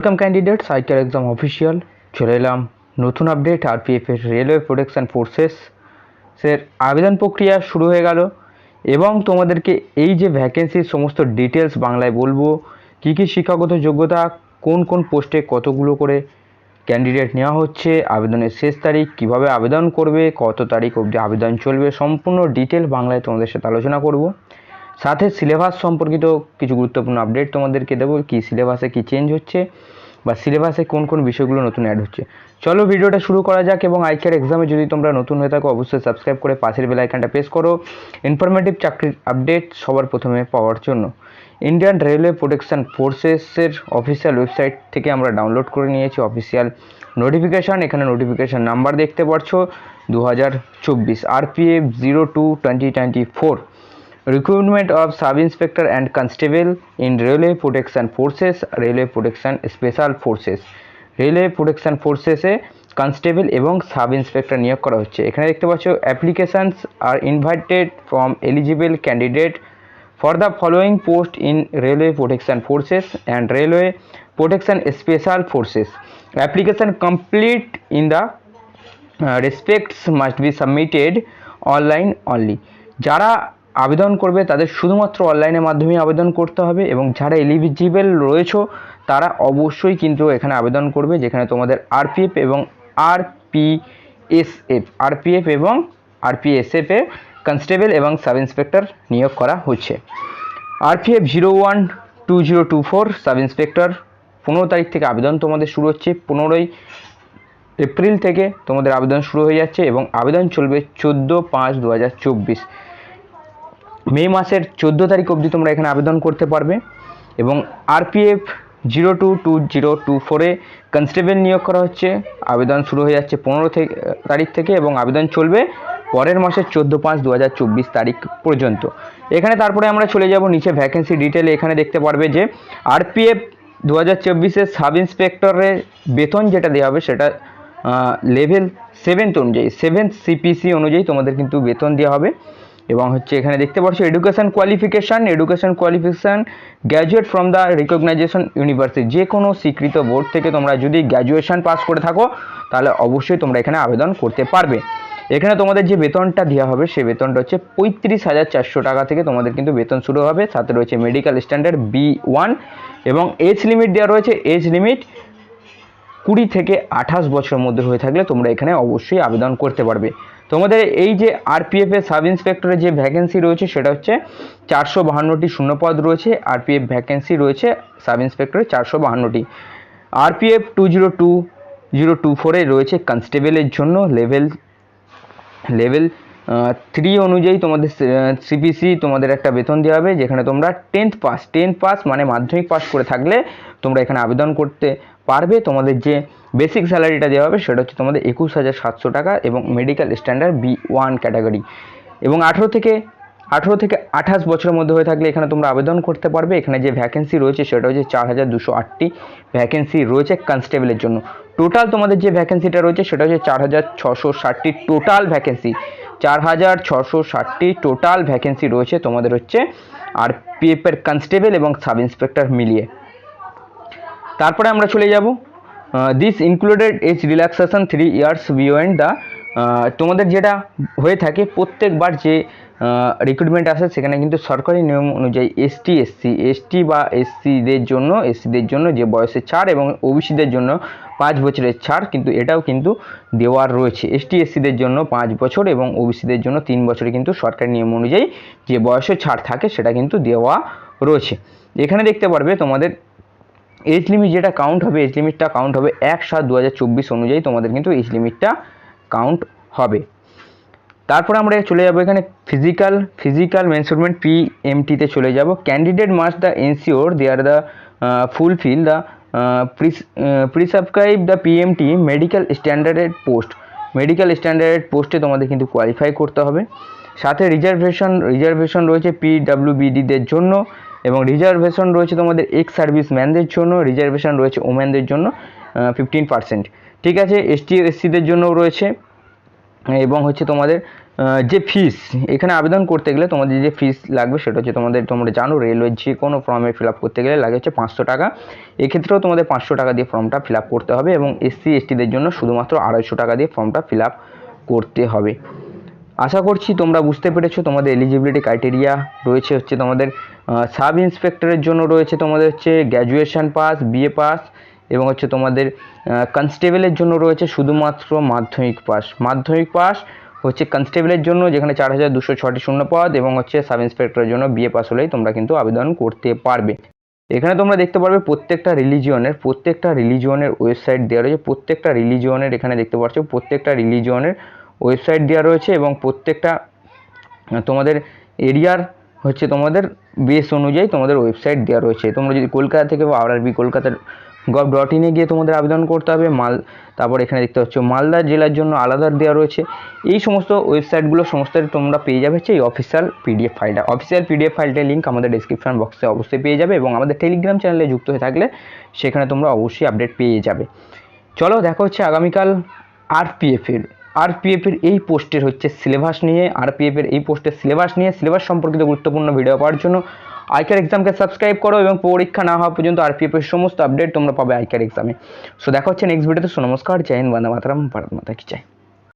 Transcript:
Welcome candidate cycle exam official চলে এলাম নতুন আপডেট আরপিএফ এর রেলওয়ে প্রোটেকশন ফোর্সেস এর আবেদন প্রক্রিয়া শুরু হয়ে গেল। এবং তোমাদেরকে এই যে ভ্যাকেন্সির সমস্ত ডিটেলস বাংলায় বলব, কী কী শিক্ষাগত যোগ্যতা, কোন কোন পোস্টে কতগুলো করে ক্যান্ডিডেট নেওয়া হচ্ছে, আবেদনের শেষ তারিখ কীভাবে আবেদন করবে, কত তারিখ অবধি আবেদন চলবে, সম্পূর্ণ ডিটেল বাংলায় তোমাদের সাথে আলোচনা করব। সাথে সিলেবাস সম্পর্কিত কিছু গুরুত্বপূর্ণ আপডেট তোমাদেরকে দেবো, কি সিলেবাসে কি চেঞ্জ হচ্ছে, বা সিলেবাসে কোন কোন বিষয়গুলো নতুন অ্যাড হচ্ছে। চলো ভিডিওটা শুরু করা যাক এবং আইকের এক্সামে যদি তোমরা নতুন হয়ে থাকো, অবশ্যই সাবস্ক্রাইব করে পাশের বেল আইকনটা প্রেস করো। ইনফরমেটিভ চাকরির আপডেট সবার প্রথমে পাওয়ার জন্য। ইন্ডিয়ান রেলওয়ে প্রোটেকশন ফোর্সেসের অফিসিয়াল ওয়েবসাইট থেকে আমরা ডাউনলোড করে নিয়েছি অফিসিয়াল নোটিফিকেশান এখানে নোটিফিকেশান নাম্বার দেখতে পাচ্ছ দু হাজার চব্বিশ RPF zero two twenty twenty four recruitment of sub inspector and constable in railway protection forces, railway protection special forces. Railway protection forces এ কনস্টেবল এবং সাব ইন্সপেক্টর নিয়োগ করা হচ্ছে। এখানে দেখতে পাচ্ছ applications are invited from eligible candidate for the following post in railway protection forces and railway protection special forces application complete in the respects must be submitted online only যারা আবেদন করবে, তাদের শুধুমাত্র অনলাইনের মাধ্যমেই আবেদন করতে হবে এবং যারা এলিজিবল রয়েছে, তারা অবশ্যই কিন্তু এখানে আবেদন করবে, যেখানে তোমাদের আরপিএফ এবং আরপিএসএফ আরপিএফ এবং আরপিএসএফ কনস্টেবল এবং সাব ইন্সপেক্টর নিয়োগ করা হচ্ছে। RPF zero one two zero two four sub inspector পনেরো তারিখ থেকে আবেদন তোমাদের শুরু হচ্ছে, পনেরোই এপ্রিল থেকে তোমাদের আবেদন শুরু হয়ে যাচ্ছে এবং আবেদন চলবে চোদ্দ পাঁচ দু হাজার চব্বিশ। মে মাসের চোদ্দ তারিখ অবধি তোমরা এখানে আবেদন করতে পারবে এবং RPF zero two two zero two ফোরে কনস্টেবল নিয়োগ করা হচ্ছে। আবেদন শুরু হয়ে যাচ্ছে পনেরো থেকে তারিখ থেকে এবং আবেদন চলবে পরের মাসের চোদ্দ পাঁচ দু তারিখ পর্যন্ত। এখানে তারপরে আমরা চলে যাব নিচে ভ্যাকেন্সি ডিটেলে এখানে দেখতে পারবে যে আরপিএফ দু হাজার চব্বিশের সাব ইন্সপেক্টরের বেতন যেটা দেওয়া হবে সেটা লেভেল সেভেন্থ অনুযায়ী সেভেন্থ সিপিসি অনুযায়ী তোমাদের কিন্তু বেতন দেওয়া হবে। এবং হচ্ছে এখানে দেখতে পাচ্ছ education qualification education qualification graduate from the recognition university যে কোনো স্বীকৃত বোর্ড থেকে তোমরা যদি গ্র্যাজুয়েশন পাস করে থাকো, তাহলে অবশ্যই তোমরা এখানে আবেদন করতে পারবে। এখানে তোমাদের যে বেতনটা দেওয়া হবে সেই বেতনটা হচ্ছে পঁয়ত্রিশ হাজার চারশো টাকা থেকে তোমাদের কিন্তু বেতন শুরু হবে। সাথে রয়েছে মেডিকেল স্ট্যান্ডার্ড বি ওয়ান এবং এজ লিমিট দেওয়া রয়েছে। এজ লিমিট কুড়ি থেকে আঠাশ বছরের মধ্যে হয়ে থাকলে তোমরা এখানে অবশ্যই আবেদন করতে পারবে। তোমাদের এই যে আরপিএফ এর সাব ইন্সপেক্টরের যে ভ্যাকেন্সি রয়েছে, সেটা হচ্ছে চারশো বাহান্নটি শূন্যপদ রয়েছে। আরপিএফ ভ্যাকেন্সি রয়েছে সাব ইন্সপেক্টরের চারশো বাহান্নটি। RPF two zero two zero two ফোরে রয়েছে কনস্টেবলের জন্য লেভেল লেভেল থ্রি অনুযায়ী তোমাদের সিপিসি তোমাদের একটা বেতন দেওয়া হবে, যেখানে তোমরা টেন্থ পাস টেন্থ পাস মানে মাধ্যমিক পাস করে থাকলে তোমরা এখানে আবেদন করতে পারবে তোমাদের যে বেসিক স্যালারিটা দেওয়া হবে সেটা হচ্ছে তোমাদের একুশ হাজার সাতশো টাকা এবং medical standard B one category এবং আঠেরো থেকে আঠেরো থেকে আঠাশ বছরের মধ্যে হয়ে থাকলে এখানে তোমরা আবেদন করতে পারবে। এখানে যে ভ্যাকেন্সি রয়েছে সেটা হচ্ছে চার হাজার দুশো আটটি ভ্যাকেন্সি রয়েছে কনস্টেবলের জন্য। টোটাল তোমাদের যে ভ্যাকেন্সিটা রয়েছে সেটা হচ্ছে চার হাজার ছশো ষাটটি টোটাল ভ্যাকেন্সি চার হাজার ছশো ষাটটি টোটাল ভ্যাকেন্সি রয়েছে তোমাদের হচ্ছে আর পিএফের কনস্টেবল এবং সাব ইন্সপেক্টর মিলিয়ে। তারপরে আমরা চলে যাব this included age relaxation three years beyond the তোমাদের যেটা হয়ে থাকে প্রত্যেকবার যে রিক্রুটমেন্ট আসে সেখানে কিন্তু সরকারি নিয়ম অনুযায়ী এসটি এসসি এসটি বা এসসিদের জন্য এসসিদের জন্য যে বয়সের ছাড় এবং ওবিসিদের জন্য পাঁচ বছরের ছাড় কিন্তু এটাও কিন্তু দেওয়ার রয়েছে। এসটি এসসিদের জন্য পাঁচ বছর এবং ওবিসিদের জন্য তিন বছরে কিন্তু সরকারি নিয়ম অনুযায়ী যে বয়সের ছাড় থাকে সেটা কিন্তু দেওয়া রয়েছে। এখানে দেখতে পারবে তোমাদের এজ লিমিট যেটা কাউন্ট হবে এজ লিমিটটা কাউন্ট হবে এক সাত দু অনুযায়ী তোমাদের কিন্তু এজ লিমিটটা কাউন্ট হবে। তারপরে আমরা চলে যাব এখানে ফিজিক্যাল ফিজিক্যাল মেনসুরমেন্ট পি এমটিতে চলে যাব। Candidate must the ensure they are the fulfil the prescribe the PMT medical standard post medical standard পোস্টে তোমাদের কিন্তু কোয়ালিফাই করতে হবে। সাথে রিজার্ভেশন রিজার্ভেশন রয়েছে পিডাব্লিউবিডিদের জন্য। এবং রিজার্ভেশন রয়েছে তোমাদের এক্স সার্ভিস ম্যানদের জন্য রিজার্ভেশন রয়েছে ওমেনদের জন্য ফিফটিন পার্সেন্ট ঠিক আছে এসটি এসসিদের জন্য রয়েছে। এবং হচ্ছে তোমাদের যে ফিস এখানে আবেদন করতে গেলে তোমাদের যে ফিস লাগবে সেটা হচ্ছে তোমাদের, তোমরা জানো রেলওয়ে যে কোনো ফর্মে ফিল করতে গেলে লাগে হচ্ছে পাঁচশো টাকা। এক্ষেত্রেও তোমাদের পাঁচশো টাকা দিয়ে ফর্মটা ফিল করতে হবে এবং এসসি এসটিদের জন্য শুধুমাত্র আড়াইশো টাকা দিয়ে ফর্মটা ফিল করতে হবে। আশা করছি তোমরা বুঝতে পেরেছ তোমাদের এলিজিবিলিটি ক্রাইটেরিয়া রয়েছে হচ্ছে তোমাদের সাব ইন্সপেক্টরের জন্য রয়েছে তোমাদের হচ্ছে গ্র্যাজুয়েশন পাস, বিএ পাস এবং হচ্ছে তোমাদের কনস্টেবলের জন্য রয়েছে শুধুমাত্র মাধ্যমিক পাস। মাধ্যমিক পাস হচ্ছে কনস্টেবলের জন্য যেখানে চার হাজার দুশো ছটি শূন্য পদ এবং হচ্ছে সাব ইন্সপেক্টরের জন্য বিএ পাস হলেই তোমরা কিন্তু আবেদন করতে পারবে। এখানে তোমরা দেখতে পারবে প্রত্যেকটা রিলিজিয়নের প্রত্যেকটা রিলিজিয়নের ওয়েবসাইট দেওয়া রয়েছে, প্রত্যেকটা রিলিজিয়নের এখানে দেখতে পাচ্ছ, প্রত্যেকটা রিলিজিয়নের ওয়েবসাইট দেওয়া রয়েছে এবং প্রত্যেকটা তোমাদের এরিয়ার হচ্ছে তোমাদের বেস অনুযায়ী তোমাদের ওয়েবসাইট দেওয়া রয়েছে। তোমরা যদি কলকাতা থেকে বা আর বি কলকাতার গভ ডট ইনে গিয়ে তোমাদের আবেদন করতে হবে, মাল, তারপর এখানে দেখতে পাচ্ছ মালদা জেলার জন্য আলাদা দেওয়া রয়েছে। এই সমস্ত ওয়েবসাইটগুলো সমস্ত তোমরা পেয়ে যাবে হচ্ছে এই অফিসিয়াল পিডিএফ ফাইলটা অফিসিয়াল পিডিএফ ফাইলটার লিঙ্ক আমাদের ডিসক্রিপশন বক্সে অবশ্যই পেয়ে যাবে এবং আমাদের টেলিগ্রাম চ্যানেলে যুক্ত হয়ে থাকলে সেখানে তোমরা অবশ্যই আপডেট পেয়ে যাবে। চলো দেখা হচ্ছে আগামীকাল আর আরপিএফের আরপিএফের এই পোস্টের হচ্ছে সিলেবাস নিয়ে আরপিএফের এই পোস্টের সিলেবাস নিয়ে সিলেবাস সম্পর্কিত গুরুত্বপূর্ণ ভিডিও পাওয়ার জন্য আইকার এক্সামকে সাবস্ক্রাইব করো এবং পরীক্ষা না হওয়া পর্যন্ত আরপিএফের সমস্ত আপডেট তোমরা পাবে আইকার এক্সামে সো দেখা হচ্ছে নেক্সট ভিডিওতে সো, নমস্কার, জয় হিন্দ, বন্দে মাতারাম, ভারত মাতা কি চাই